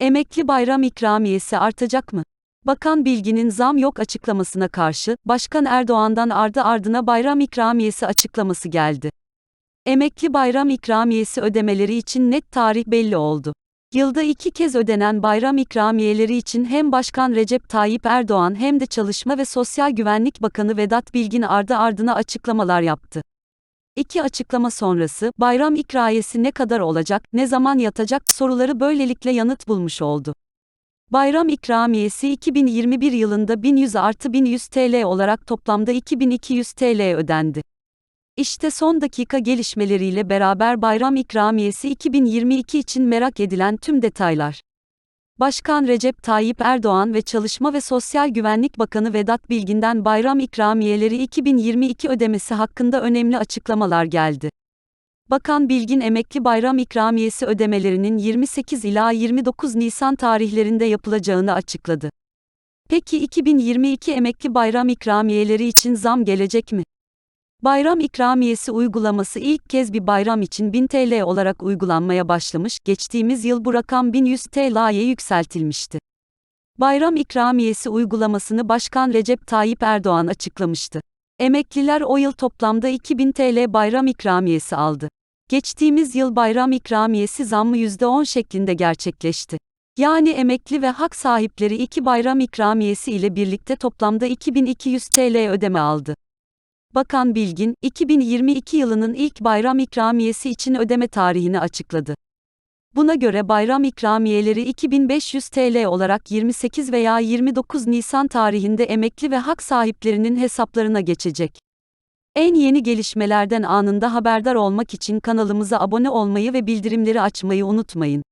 Emekli bayram ikramiyesi artacak mı? Bakan Bilgin'in zam yok açıklamasına karşı, Başkan Erdoğan'dan ardı ardına bayram ikramiyesi açıklaması geldi. Emekli bayram ikramiyesi ödemeleri için net tarih belli oldu. Yılda iki kez ödenen bayram ikramiyeleri için hem Başkan Recep Tayyip Erdoğan hem de Çalışma ve Sosyal Güvenlik Bakanı Vedat Bilgin ardı ardına açıklamalar yaptı. İki açıklama sonrası, bayram ikramiyesi ne kadar olacak, ne zaman yatacak soruları böylelikle yanıt bulmuş oldu. Bayram ikramiyesi 2021 yılında 1100 artı 1100 TL olarak toplamda 2200 TL ödendi. İşte son dakika gelişmeleriyle beraber bayram ikramiyesi 2022 için merak edilen tüm detaylar. Başkan Recep Tayyip Erdoğan ve Çalışma ve Sosyal Güvenlik Bakanı Vedat Bilgin'den bayram ikramiyeleri 2022 ödemesi hakkında önemli açıklamalar geldi. Bakan Bilgin emekli bayram ikramiyesi ödemelerinin 28 ila 29 Nisan tarihlerinde yapılacağını açıkladı. Peki 2022 emekli bayram ikramiyeleri için zam gelecek mi? Bayram ikramiyesi uygulaması ilk kez bir bayram için 1000 TL olarak uygulanmaya başlamış, geçtiğimiz yıl bu rakam 1100 TL'ye yükseltilmişti. Bayram ikramiyesi uygulamasını Başkan Recep Tayyip Erdoğan açıklamıştı. Emekliler o yıl toplamda 2000 TL bayram ikramiyesi aldı. Geçtiğimiz yıl bayram ikramiyesi zammı %10 şeklinde gerçekleşti. Yani emekli ve hak sahipleri iki bayram ikramiyesi ile birlikte toplamda 2200 TL ödeme aldı. Bakan Bilgin, 2022 yılının ilk bayram ikramiyesi için ödeme tarihini açıkladı. Buna göre bayram ikramiyeleri 2500 TL olarak 28 veya 29 Nisan tarihinde emekli ve hak sahiplerinin hesaplarına geçecek. En yeni gelişmelerden anında haberdar olmak için kanalımıza abone olmayı ve bildirimleri açmayı unutmayın.